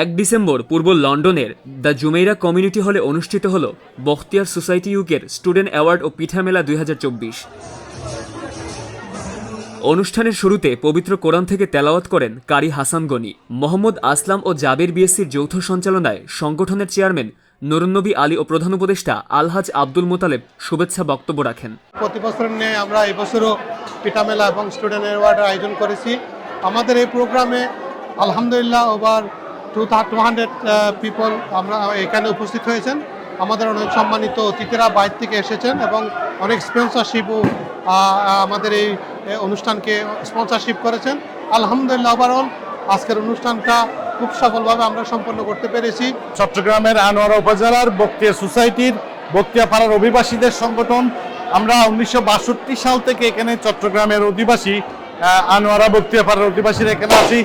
এক ডিসেম্বর পূর্ব লন্ডনের the Jumeirah community হলে অনুষ্ঠিত হল বখতিয়ার সোসাইটি ইউকের স্টুডেন্ট অ্যাওয়ার্ড ও পিঠা মেলা দুই হাজার চব্বিশ। অনুষ্ঠানের শুরুতে পবিত্র কোরআন থেকে তেলাওয়াত করেন কারি হাসান গনি। মোহাম্মদ আসলাম ও জাবের বিএসসির যৌথ সঞ্চালনায় সংগঠনের চেয়ারম্যান নরুন্নবী আলী ও প্রধান উপদেষ্টা আলহাজ আব্দুল মোতালেব শুভেচ্ছা বক্তব্য রাখেন। প্রতি বছর নিয়ে আমরা এবছরও পিঠা মেলা এবং স্টুডেন্ট অ্যাওয়ার্ডের আয়োজন করেছি। আমাদের এই প্রোগ্রামে আলহামদুলিল্লাহ over two two hundred people আমরা এখানে উপস্থিত হয়েছেন। আমাদের অনেক সম্মানিত অতিথিরা বাইরে থেকে এসেছেন এবং অনেক স্পন্সরশিপও আমাদের এই অনুষ্ঠানকে স্পন্সরশিপ করেছেন। আলহামদুলিল্লাহ ওভারঅল আজকের অনুষ্ঠানটা খুব সফলভাবে আমরা সম্পন্ন করতে পেরেছি। চট্টগ্রামের আনোয়ারা উপজেলার বক্তিয়া সোসাইটির বক্তিয়া পাড়ার অভিবাসীদের সংগঠন। আমরা উনিশশো বাষট্টি সাল থেকে এখানে চট্টগ্রামের অধিবাসী আনোয়ারা বক্তিয়া পাড়ার অধিবাসীরা এখানে আছি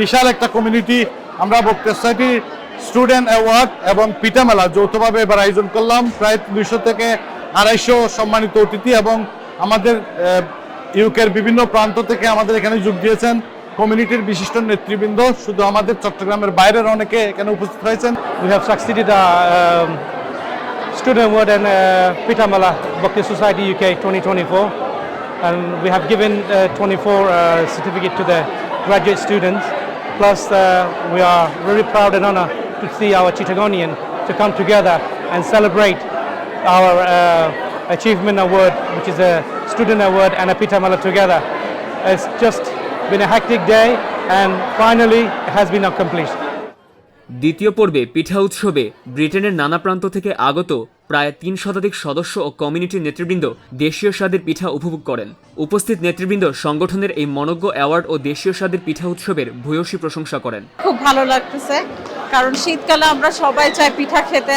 বিশাল একটা কমিউনিটি আমরা বক্তিয়া সোসাইটির স্টুডেন্ট অ্যাওয়ার্ড এবং পিঠা মেলা যৌথভাবে এবার আয়োজন করলাম প্রায় দুইশো থেকে আড়াইশো সম্মানিত অতিথি এবং আমাদের ইউকের বিভিন্ন প্রান্ত থেকে আমাদের এখানে যোগ দিয়েছেন কমিউনিটির বিশিষ্ট নেতৃবৃন্দ শুধু আমাদের চট্টগ্রামের বাইরের অনেকে এখানে উপস্থিত হয়েছেন succeeded uh, um, Student Award and uh, Pitamala Bhakti Society UK 2024. And we have given uh, 24 uh, certificate to the graduate students. Plus, uh, we are very proud and honored to see our Chittagonian to come together and celebrate our uh, achievement award, which is a student award and a Pitamala together. It's just been a hectic day and finally it has been accomplished. দ্বিতীয় পর্বে পিঠা উৎসবে ব্রিটেনের নানা প্রান্ত থেকে আগত প্রায় তিন শতাধিক সদস্য ও কমিউনিটির নেতৃবৃন্দ দেশীয় স্বাদের পিঠা উপভোগ করেন। উপস্থিত নেতৃবৃন্দ সংগঠনের এই মনজ্ঞ অ্যাওয়ার্ড ও দেশীয় স্বাদের পিঠা উৎসবের ভূয়সী প্রশংসা করেন। খুব ভালো লাগতেছে, কারণ শীতকালে আমরা সবাই চাই পিঠা খেতে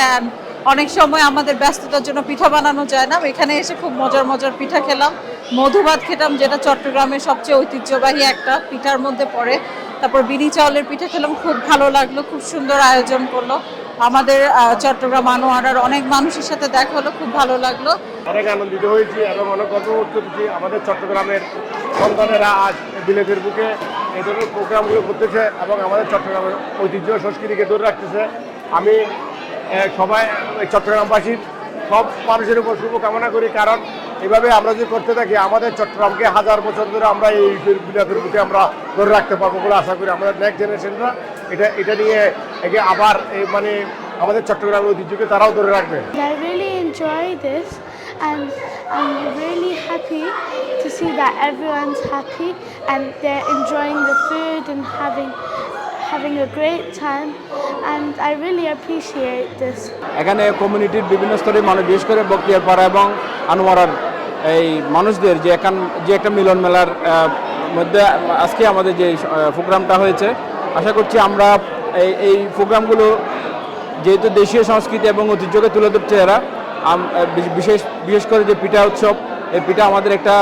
অনেক সময় আমাদের ব্যস্ততার জন্য পিঠা বানানো যায় না। এখানে এসে খুব মজার মজার পিঠা খেলাম। মধুভাত খেলাম যেটা চট্টগ্রামের সবচেয়ে ঐতিহ্যবাহী একটা পিঠার মধ্যে পড়ে। তারপর বিনি চাউলের পিঠা খেলাম, খুব ভালো লাগল, খুব সুন্দর আয়োজন করল। আমাদের চট্টগ্রাম আনোয়ারার অনেক মানুষের সাথে দেখা হলো, খুব ভালো লাগল। অনেক আনন্দিত হয়েছি এবং অনেক গর্ব বোধ করছি আমাদের চট্টগ্রামের সন্তানেরা আজ বিলেতের বুকে এই ধরনের প্রোগ্রামগুলো করতেছে এবং আমাদের চট্টগ্রামের ঐতিহ্য সংস্কৃতিকে ধরে রাখতেছে। আমি সবাই চট্টগ্রামবাসীর সব মানুষের উপর শুভ কামনা করি, কারণ এভাবে আমরা যদি করতে থাকি, আমাদের চট্টগ্রামকে হাজার বছর ধরে আমরা এই বিলাতের বুকে আমরা ধরে রাখতে পারব বলে আশা করি আমাদের নেক্সট জেনারেশনরা এটা এটা নিয়ে একে আবার মানে আমাদের চট্টগ্রামের ঐতিহ্যকে তারাও ধরে রাখবে। And I'm really happy to see that everyone's happy and they're enjoying the food and having having a great time, and I really appreciate this. এখানে কমিউনিটির বিভিন্ন স্তরের মানুষ, বিশেষ করে বক্তিয়ার পাড়া এবং আনোয়ারার এই মানুষদের যে এখান যে একটা মিলন মেলার মধ্যে আজকে আমাদের যে প্রোগ্রামটা হয়েছে, আশা করছি আমরা এই এই প্রোগ্রামগুলো যেহেতু দেশীয় সংস্কৃতি এবং ঐতিহ্যকে তুলে ধরছে এরা বিশেষ বিশেষ করে যে পিঠা উৎসব, এই পিঠা আমাদের একটা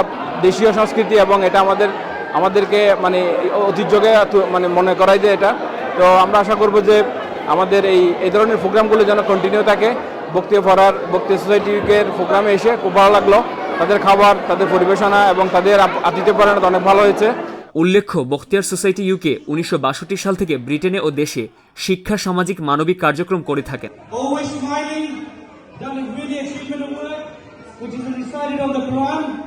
দেশীয় সংস্কৃতি এবং এটা আমাদের আমাদেরকে মানে ঐতিহ্যকে মানে মনে করাই দেয় এটা। তো আমরা আশা করব যে আমাদের এই এই ধরনের প্রোগ্রামগুলো যেন কন্টিনিউ থাকে। বক্তিয়া ফরার বক্তিয়া সোসাইটির প্রোগ্রামে এসে খুব ভালো লাগল। তাদের খাবার তাদের পরিবেশনা এবং তাদের আপ- আতিথ্য পরায়ণতা অনেক ভালো হয়েছে। উল্লেখ্য বখতিয়ার সোসাইটি ইউকে উনিশশো বাষট্টি সাল থেকে ব্রিটেনে ও দেশে শিক্ষা সামাজিক মানবিক কার্যক্রম করে থাকেন। Which is recited on the Quran,